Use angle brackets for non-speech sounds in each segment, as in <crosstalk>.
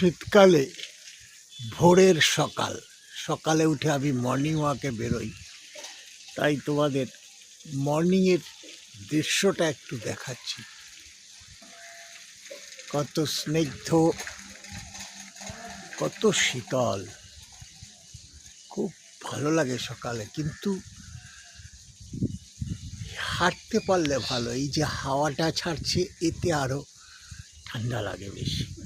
শীতকালে, ভোরের সকাল। সকালে উঠে আমি মর্নিং ওয়াকে বেরোই। তাই তোমাদের মর্নিংয়ের দৃশ্যটা একটু দেখাচ্ছি। কত স্নিগ্ধ, কত শীতল। খুব ভালো লাগে সকালে, কিন্তু হাঁটতে পারলে ভালো। এই যে হাওয়াটা ছাড়ছে, এতে আরও ঠান্ডা লাগে বেশি।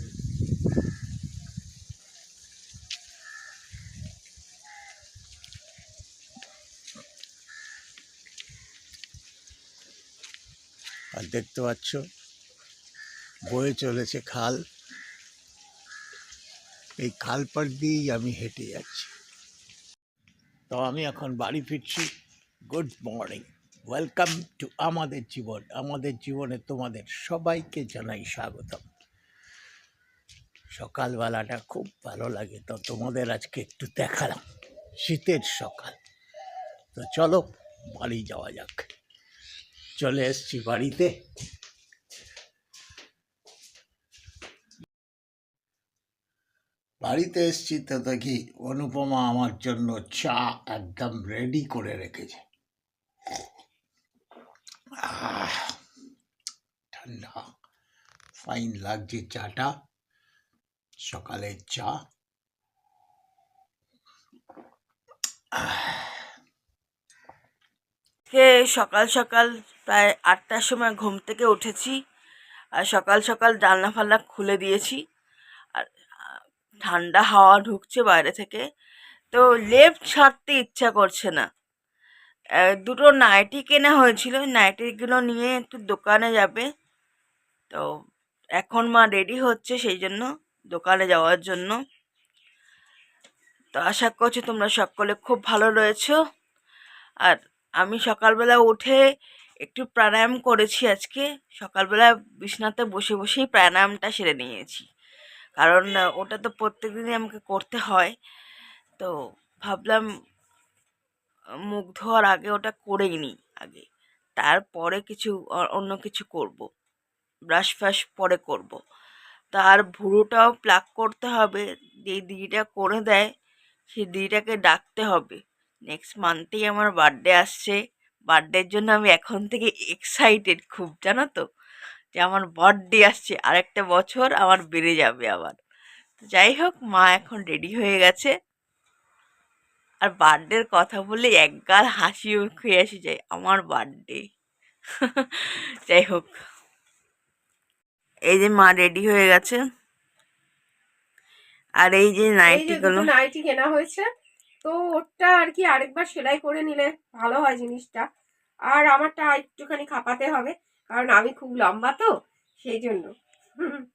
দেখতে পাচ্ছ। বয়ে চলেছে খাল। এই খাল পার দিয়েই আমি হেঁটে যাচ্ছি। তো আমি এখন বাড়ি ফিরছি। Good morning. ওয়েলকাম টু আমাদের জীবন। আমাদের জীবনে তোমাদের সবাইকে জানাই স্বাগতম। সকালবেলাটা খুব ভালো লাগে। তো তোমাদের আজকে একটু দেখালাম। শীতের সকাল। তো চলো বাড়ি যাওয়া যাক। চলে এসছি বাড়িতে। বাড়িতে এসছি তো দেখি অনুপমা আমার জন্য চা একদম রেডি করে রেখেছে। ঠান্ডা। ফাইন লাগছে চাটা। সকালের চা। সকাল সকাল প্রায় আটটার সময় ঘুম থেকে উঠেছি আর সকাল সকাল জানলা ফাল্লা খুলে দিয়েছি। আর ঠান্ডা হাওয়া ঢুকছে বাইরে থেকে। তো লেপ ছাড়তে ইচ্ছা করছে না। দুটো নাইটি কেনা হয়েছিল। নাইটিগুলো নিয়ে একটু দোকানে যাবে। তো এখন মা রেডি হচ্ছে সেই জন্য দোকানে যাওয়ার জন্য। তো আশা করছি তোমরা সকলে খুব ভালো রয়েছো। আর আমি সকালবেলা উঠে একটু প্রাণায়াম করেছি আজকে। সকালবেলা বিছনাতে বসে বসেই প্রাণায়ামটা সেরে নিয়েছি। কারণ, ওটা তো প্রত্যেকদিনই আমাকে করতে হয়। তো ভাবলাম, মুখ ধোয়ার আগে ওটা করেই নিই আগে। তারপরে কিছু অন্য কিছু করব। ব্রাশ ফ্রাশ পরে করব। তার ভুরুটাও প্লাক করতে হবে। যেই দিদিটা করে দেয়, সেই দিদিটাকে ডাকতে হবে। নেক্সট মান্থেই আমার বার্থডে আসছে। বার্থডের জন্য আমি এখন থেকে এক্সাইটেড খুব জানো তো? যে আমার বার্থডে আসছে আরেকটা বছর আমার বেড়ে যাবে আবার। তো যাই হোক মা এখন রেডি হয়ে গেছে। আর বার্থডের কথা বললে একগাল হাসি খেয়ে এসে যায় আমার বার্থডে <laughs> যাই হোক। এই যে মা রেডি হয়ে গেছে। আর এই যে এই যে নাইটিগুলো। নাইটি কেনা হয়েছে। তো ওরটা আর কি আরেকবার সেলাই করে নিলে ভালো হয় জিনিসটা। আর আমারটা একটুখানি খাপাতে হবে, কারণ আমি খুব লম্বা তো, সেই জন্য। <laughs>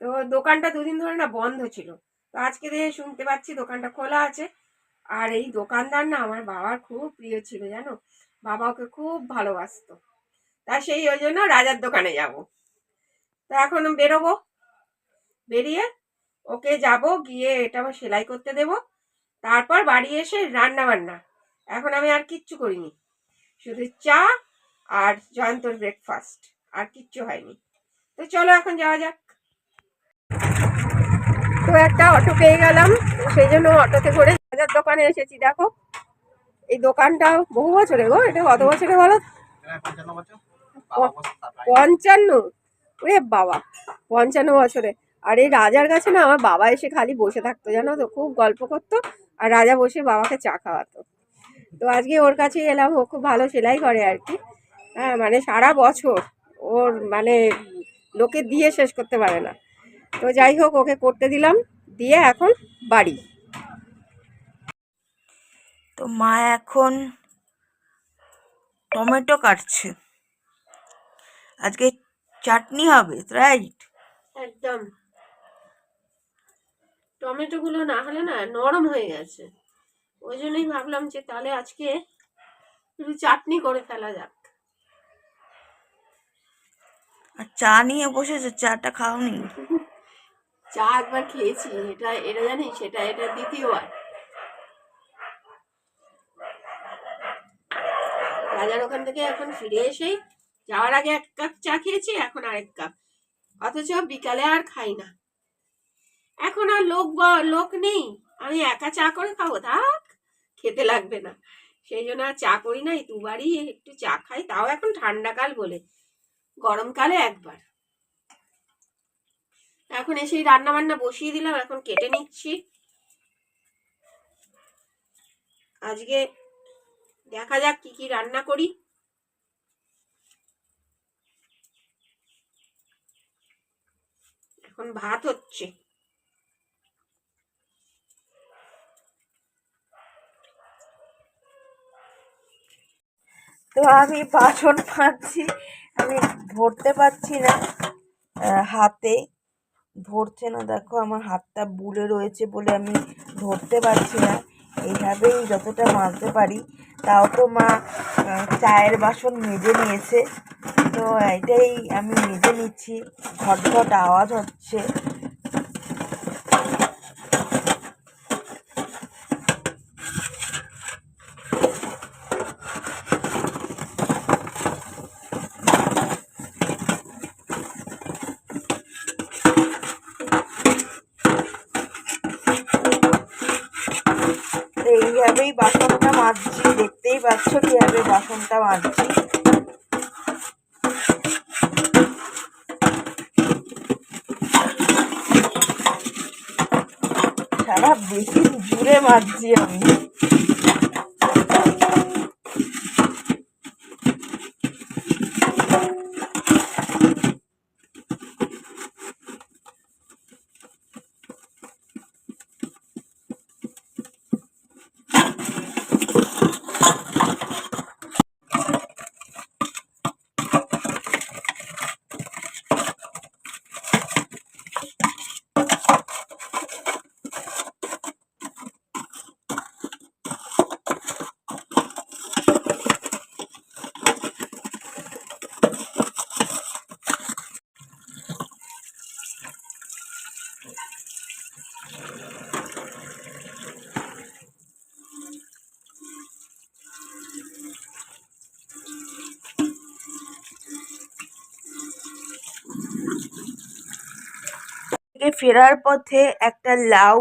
তো দোকানটা দুদিন ধরে না বন্ধ ছিল। তো আজকে দিয়ে শুনতে পাচ্ছি দোকানটা খোলা আছে। আর এই দোকানদার না আমার বাবার খুব প্রিয় ছিল, জানো? বাবা ওকে খুব ভালোবাসতো। তা সেই ওই জন্য রাজার দোকানে যাব। তা এখন বেরোবো, বেরিয়ে ওকে যাব, গিয়ে এটা আবার সেলাই করতে দেব। তারপর বাড়ি এসে রান্না বান্না এখন আমি আর কিচ্ছু করিনি। শুধু চা আর জয়ন্তর ব্রেকফাস্ট আর কিচ্ছু হয়নি। তো চলো এখন যাওয়া যাক। তো একটা অটো পেয়ে গেলাম, সেই জন্য অটোতে করে বাজার দোকানে এসেছি। দেখো, এই দোকানটা বহু বছরে গো, এটা কত বছরে বলো? পঞ্চান্ন। ওরে বাবা, পঞ্চান্ন বছরে। আর এই রাজার কাছে না আমার বাবা এসে খালি বসে থাকতো, জানো তো? খুব গল্প করতো। আর রাজা বসে বাবাকে চা খাওয়াতো। তো আজকে ওর কাছে এলাম ও খুব ভালো সেলাই করে আর কি। হ্যাঁ মানে সারা বছর ওর মানে লোকে দিয়ে শেষ করতে পারে না। তো যাই হোক ওকে করতে দিলাম দিয়ে এখন বাড়ি। তো মা এখন টমেটো কাটছে। আজকে চাটনি হবে রাইট একদম। টমেটোগুলো না হলে না নরম হয়ে গেছে। ওই জন্যই ভাবলাম যে তাহলে আজকে একটু চাটনি করে ফেলা যাক। আর চা নিয়ে বসেছে? চাটা খাওনি? <laughs> চা একবার খেয়েছি এটা এটা জানি সেটা এটা দ্বিতীয়বার। রাজার ওখান থেকে এখন ফিরে এসেই যাওয়ার আগে এক কাপ চা খেয়েছি এখন আরেক কাপ। অথচ বিকালে আর খাই না। এখন আর লোক লোক নেই। আমি একা চা করে খাব, থাক, খেতে লাগবে না। সেই জন্য আর চা করি না দুবারই একটু চা খাই, তাও এখন ঠান্ডাকাল বলে গরমকালে একবার। এখন এসে রান্না বান্না বসিয়ে দিলাম, এখন কেটে নিচ্ছি। আজকে দেখা যাক কি কি রান্না করি। এখন ভাত হচ্ছে। তো আমি বাসন মাজছি আমি ধরতে পারছি না হাতে। ধরছে না, দেখো আমার হাতটা বুলে রয়েছে বলে আমি ধরতে পারছি না। এইভাবেই যতটা মাজতে পারি, তাও তো মা চায়ের বাসন মেজে নিয়েছে। তো এটাই আমি মেজে নিচ্ছি। ঘট ঘট আওয়াজ হচ্ছে। God ফেরার পথে একটা লাউ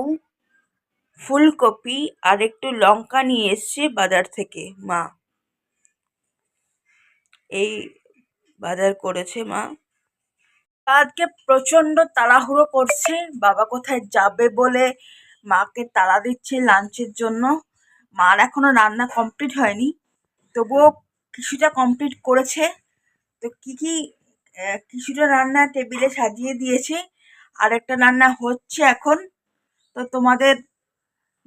ফুলকপি আর একটু লঙ্কা নিয়ে এসছে বাজার থেকে, মা। এই বাজার করেছে, মা। আজকে প্রচণ্ড তাড়াহুড়ো করছে, বাবা কোথায় যাবে বলে মাকে তাড়া দিচ্ছে লাঞ্চের জন্য। মার এখনও রান্না কমপ্লিট হয়নি, তবুও কিছুটা কমপ্লিট করেছে। তো কি কি কিছুটা রান্না টেবিলে সাজিয়ে দিয়েছে আর একটা রান্না হচ্ছে এখন। তো তোমাদের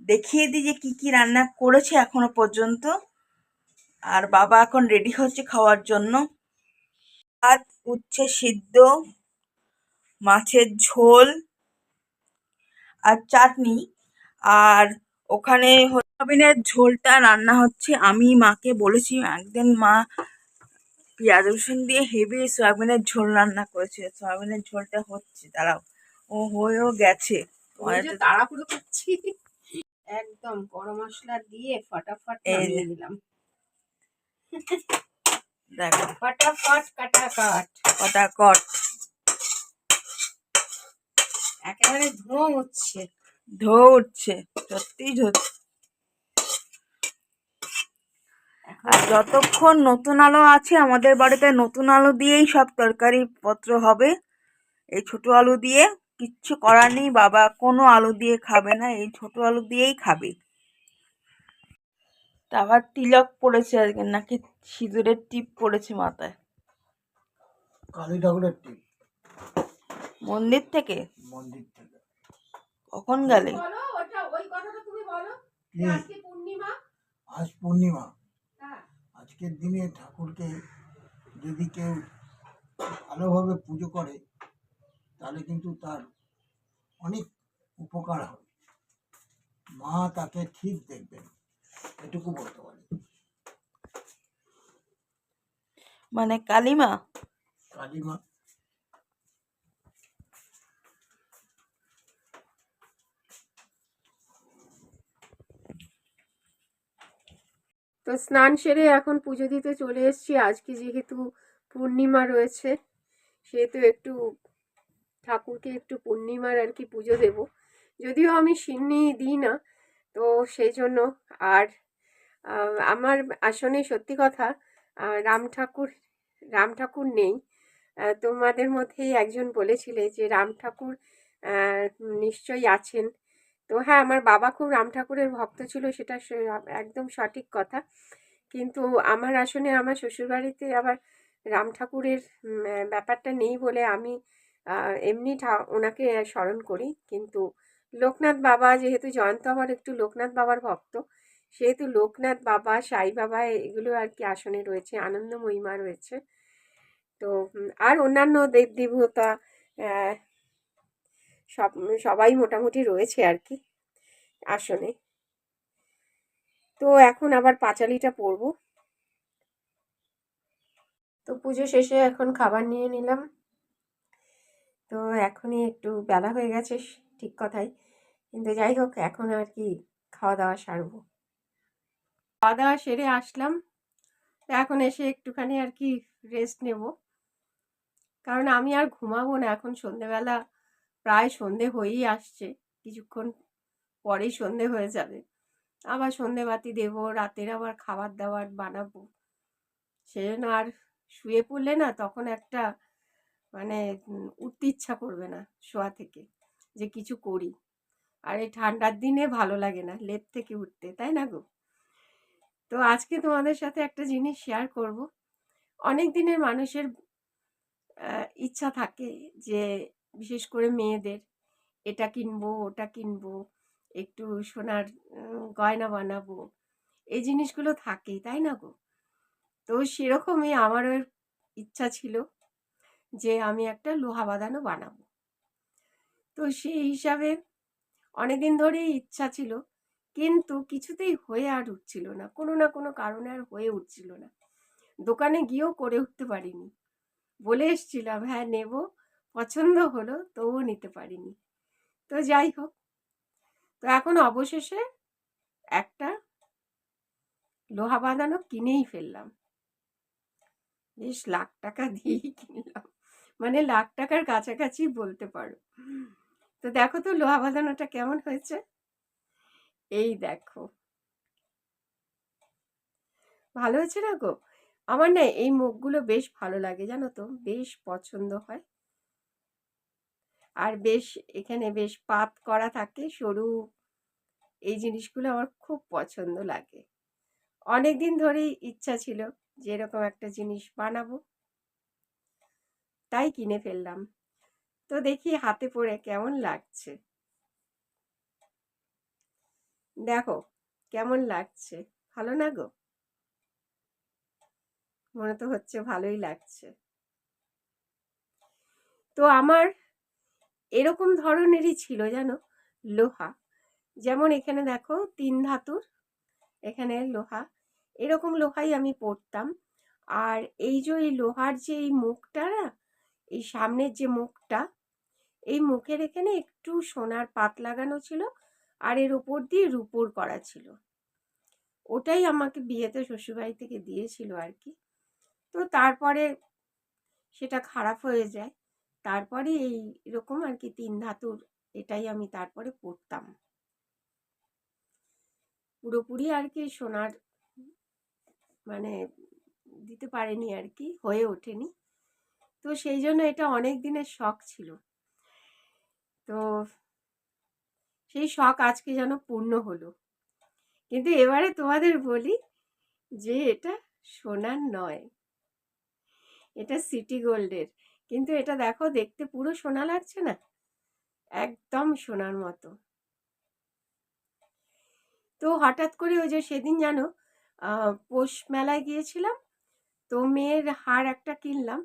দেখিয়ে দিই যে কি কি রান্না করেছে এখনও পর্যন্ত। আর বাবা এখন রেডি হচ্ছে খাওয়ার জন্য। ভাত, উচ্ছে সিদ্ধ, মাছের ঝোল আর চাটনি। আর ওখানে সয়াবিনের ঝোলটা রান্না হচ্ছে। আমি মাকে বলেছি, একদিন মা পেঁয়াজ রসুন দিয়ে হেভি সয়াবিনের ঝোল রান্না করেছে। সয়াবিনের ঝোলটা হচ্ছে। দাঁড়াও। ও হয়েও গেছে। তাড়াহুড়ো করছি। একদম গরম মশলা দিয়ে ফটাফট। নামিয়ে দিলাম দেখো। ফটাফট কাটা কাট একেবারে ধো উঠছে। সত্যি আর যতক্ষণ নতুন আলো আছে আমাদের বাড়িতে নতুন আলু দিয়েই সব তরকারি পত্র হবে। এই ছোট আলু দিয়ে কিচ্ছু করার নেই বাবা কোনো আলু দিয়ে খাবে না এই ছোট আলু দিয়েই খাবে। আবার তিলক পড়েছে আজকে নাকি সিঁদুরের টিপ পড়েছে মাথায়? কালী ঠাকুরের টিপ। মন্দির থেকে? মন্দির থেকে। কখন গেলে? বলো ওটা ওই কথাটা তুমি বলো যে হুম। আজকে পূর্ণিমা? আজ পূর্ণিমা। হ্যাঁ। আজকের দিনে ঠাকুরকে যদি কেউ ভালোভাবে পুজো করে তাহলে কিন্তু তার অনেক উপকার হবে। মা তাকে ঠিক দেখবেন এটুকু বলতে পারি। মানে কালিমা? কালিমা। তো স্নান সেরে এখন পুজো দিতে চলে এসেছি। আজকে যেহেতু পূর্ণিমা রয়েছে সেহেতু একটু ঠাকুরকে একটু পূর্ণিমার আর কি পুজো দেব। যদিও আমি সিন্নি দিই না, তো সেই জন্য আর আমার আসনে সত্যি কথা রাম ঠাকুর রাম ঠাকুর নেই। তোমাদের মধ্যেই একজন বলেছিলে যে রাম ঠাকুর নিশ্চয়ই আছেন। তো হ্যাঁ আমার বাবা খুব রাম ঠাকুরের ভক্ত ছিল, সেটা একদম সঠিক কথা। কিন্তু আমার আসনে আমার শ্বশুরবাড়িতে আবার রাম ঠাকুরের ব্যাপারটা নেই বলে আমি এমনি ওনাকে স্মরণ করি। কিন্তু লোকনাথ বাবা যেহেতু জয়ন্ত আমার একটু লোকনাথ বাবার ভক্ত, সেহেতু লোকনাথ বাবা, সাই বাবা এগুলো আর কি আসনে রয়েছে, আনন্দ মহিমা রয়েছে। তো আর অন্যান্য দেব দেবতা সব, সবাই মোটামুটি রয়েছে আর কি আসনে। তো এখন আবার পাঁচালিটা পরবো তো পুজো শেষে এখন খাবার নিয়ে নিলাম। তো এখনই একটু বেলা হয়ে গেছে ঠিক কথাই। কিন্তু যাই হোক, এখন আর কি খাওয়া দাওয়া সারবো। খাওয়া দাওয়া সেরে আসলাম। এখন এসে একটুখানি আর কি রেস্ট নেব। কারণ আমি আর ঘুমাবো না, এখন সন্ধেবেলা প্রায় সন্ধে হয়েই আসছে। কিছুক্ষণ পরেই সন্ধে হয়ে যাবে। আবার সন্ধেবাতি দেবো, রাতের আবার খাবার দাবার বানাবো সেজন্য আর শুয়ে পড়লে না তখন একটা মানে উঠতে ইচ্ছা করবে না শোয়া থেকে যে কিছু করি। আর এই ঠান্ডার দিনে ভালো লাগে না লেপ থেকে উঠতে, তাই না গো? তো আজকে তোমাদের সাথে একটা জিনিস শেয়ার করব। অনেক দিনের মানুষের ইচ্ছা থাকে যে বিশেষ করে মেয়েদের, এটা কিনবো, ওটা কিনবো, একটু সোনার গয়না বানাবো, এই জিনিসগুলো থাকেই, তাই না গো? তো সেরকমই আমারও ইচ্ছা ছিল যে আমি একটা লোহা বাঁধানো বানাবো। তো সেই হিসাবে অনেকদিন ধরেই ইচ্ছা ছিল, কিন্তু কিছুতেই হয়ে আর উঠছিল না, কোনো না কোনো কারণে আর হয়ে উঠছিল না। দোকানে গিয়েও করে উঠতে পারিনি। বলে এসছিলাম হ্যাঁ নেব, পছন্দ হলো, তবুও নিতে পারিনি। তো যাই হোক, তো এখন অবশেষে একটা লোহা বাঁধানো কিনেই ফেললাম। বেশ লাখ টাকা দিয়েই কিনলাম। মানে লাখ টাকার কাছাকাছি বলতে পারো। তো দেখো তো লোহা বাঁধানোটা কেমন হয়েছে? এই দেখো। ভালো হয়েছে না গো? আমার না এই মুখগুলো বেশ ভালো লাগে, জানো তো? বেশ পছন্দ হয়। আর বেশ এখানে বেশ পাত করা থাকে, সরু। এই জিনিসগুলো আমার খুব পছন্দ লাগে। অনেক দিন ধরেই ইচ্ছা ছিল যে এরকম একটা জিনিস বানাবো। তাই কিনে ফেললাম। তো দেখি হাতে পরে কেমন লাগছে। দেখো, কেমন লাগছে। ভালো না গো? মনে তো হচ্ছে ভালোই লাগছে। তো আমার এরকম ধরনেরই ছিল জানো? লোহা। যেমন এখানে দেখো, তিন ধাতুর, এখানে লোহা। এরকম লোহাই আমি পরতাম। আর এই যে এই লোহার যে এই মুখটা না এই সামনের যে মুখটা, এই মুখের এখানে একটু সোনার পাত লাগানো ছিল আর এর উপর দিয়ে রুপোর করা ছিল। ওটাই আমাকে বিয়েতে শ্বশুরবাড়ি থেকে দিয়েছিল আর কি। তো তারপরে সেটা খারাপ হয়ে যায়। তারপরে এই রকম আর কি তিন ধাতুর এটাই আমি তারপরে পরতাম। পুরোপুরি আর কি সোনার মানে দিতে পারেনি আর কি, হয়ে ওঠেনি। তো সেই জন্য এটা অনেক দিনের শখ ছিল। তো সেই শখ আজকে যেন পূর্ণ হলো। কিন্তু এবারে তোমাদের বলি যে এটা সোনার নয়। এটা সিটি গোল্ডের। কিন্তু এটা দেখো দেখতে পুরো সোনা লাগছে না? একদম সোনার মতো। তো হঠাৎ করে ওই যে সেদিন জানো পৌষ মেলায় গিয়েছিলাম, তো মেয়ের হার একটা কিনলাম।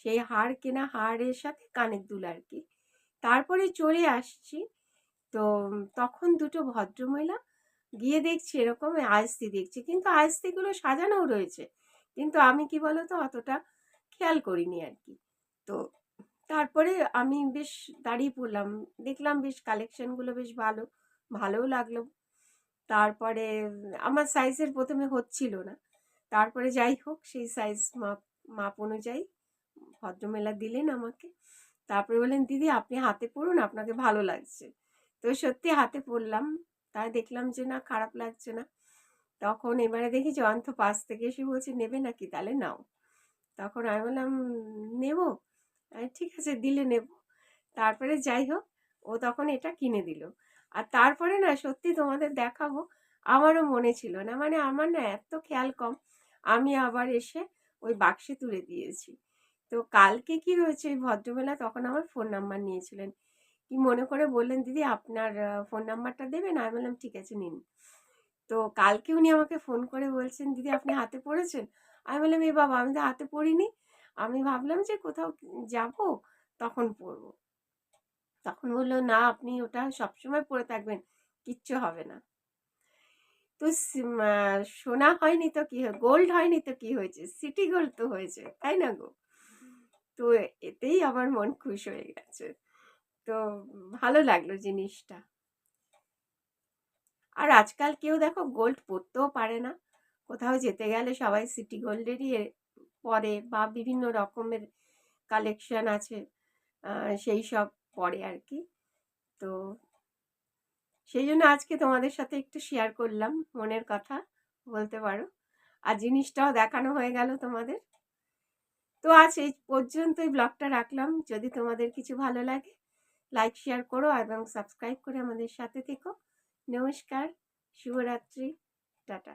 সেই হার কেনা হারের সাথে কানের দুল আর কি তারপরে চলে আসছি। তো তখন দুটো ভদ্রমহিলা গিয়ে দেখছি এরকম আয়স্তি দেখছি। কিন্তু আয়স্তিগুলো সাজানোও রয়েছে। কিন্তু আমি কি বলতো, অতটা খেয়াল করিনি আর কি তো তারপরে আমি বেশ দাঁড়িয়ে পড়লাম। দেখলাম বেশ কালেকশনগুলো বেশ ভালো, ভালোও লাগল। তারপরে আমার সাইজের প্রথমে হচ্ছিল না। তারপরে যাই হোক, সেই সাইজ মাপ মাপ অনুযায়ী ভদ্রমেলা দিলেন আমাকে। তারপরে বললেন, দিদি, আপনি হাতে পড়ুন, আপনাকে ভালো লাগছে। তো সত্যি হাতে পড়লাম। তাই দেখলাম যে না, খারাপ লাগছে না। তখন এবারে দেখি জয়ন্ত পাশ থেকে এসে বলছে, নেবে নাকি? তাহলে নাও। তখন আমি বললাম, নেব। ঠিক আছে, দিলে নেব। তারপরে যাই হোক, ও তখন এটা কিনে দিল। আর তারপরে না, সত্যি তোমাদের দেখাবো, আমারও মনে ছিল না। মানে আমার না এত খেয়াল কম, আমি আবার এসে ওই বাক্সে তুলে দিয়েছি। তো কালকে কি হয়েছে? ওই ভদ্রবেলা তখন আমার ফোন নাম্বার নিয়েছিলেন। কি মনে করে বললেন, দিদি, আপনার ফোন নাম্বারটা দেবেন? আমি বললাম, ঠিক আছে, নিন। তো কালকে উনি আমাকে ফোন করে বলছেন, দিদি, আপনি হাতে পড়েছেন? আমি বললাম, এ বাবা, আমি তো হাতে পড়িনি। আমি ভাবলাম যে কোথাও যাব, তখন পরবো তখন বলল, না, আপনি ওটা সবসময় পরে থাকবেন, কিচ্ছু হবে না। তো সোনা হয়নি তো কি, গোল্ড হয়নি তো কি হয়েছে? সিটি গোল্ড তো হয়েছে, তাই না গো? তো এতেই আমার মন খুশ হয়ে গেছে। তো ভালো লাগল জিনিসটা। আর আজকাল কেউ দেখো গোল্ড পরতেও পারে না। কোথাও যেতে গেলে সবাই সিটি গোল্ডেরই পরে বা বিভিন্ন রকমের কালেকশন আছে সেই সব পরে আর কি। তো সেই জন্য আজকে তোমাদের সাথে একটু শেয়ার করলাম মনের কথা বলতে পারো। আর জিনিসটাও দেখানো হয়ে গেল তোমাদের। তো আজ এই পর্যন্তই ব্লগটা রাখলাম। যদি তোমাদের কিছু ভালো লাগে লাইক শেয়ার করো এবং সাবস্ক্রাইব করে আমাদের সাথে থেকো। নমস্কার, শুভরাত্রি, টাটা।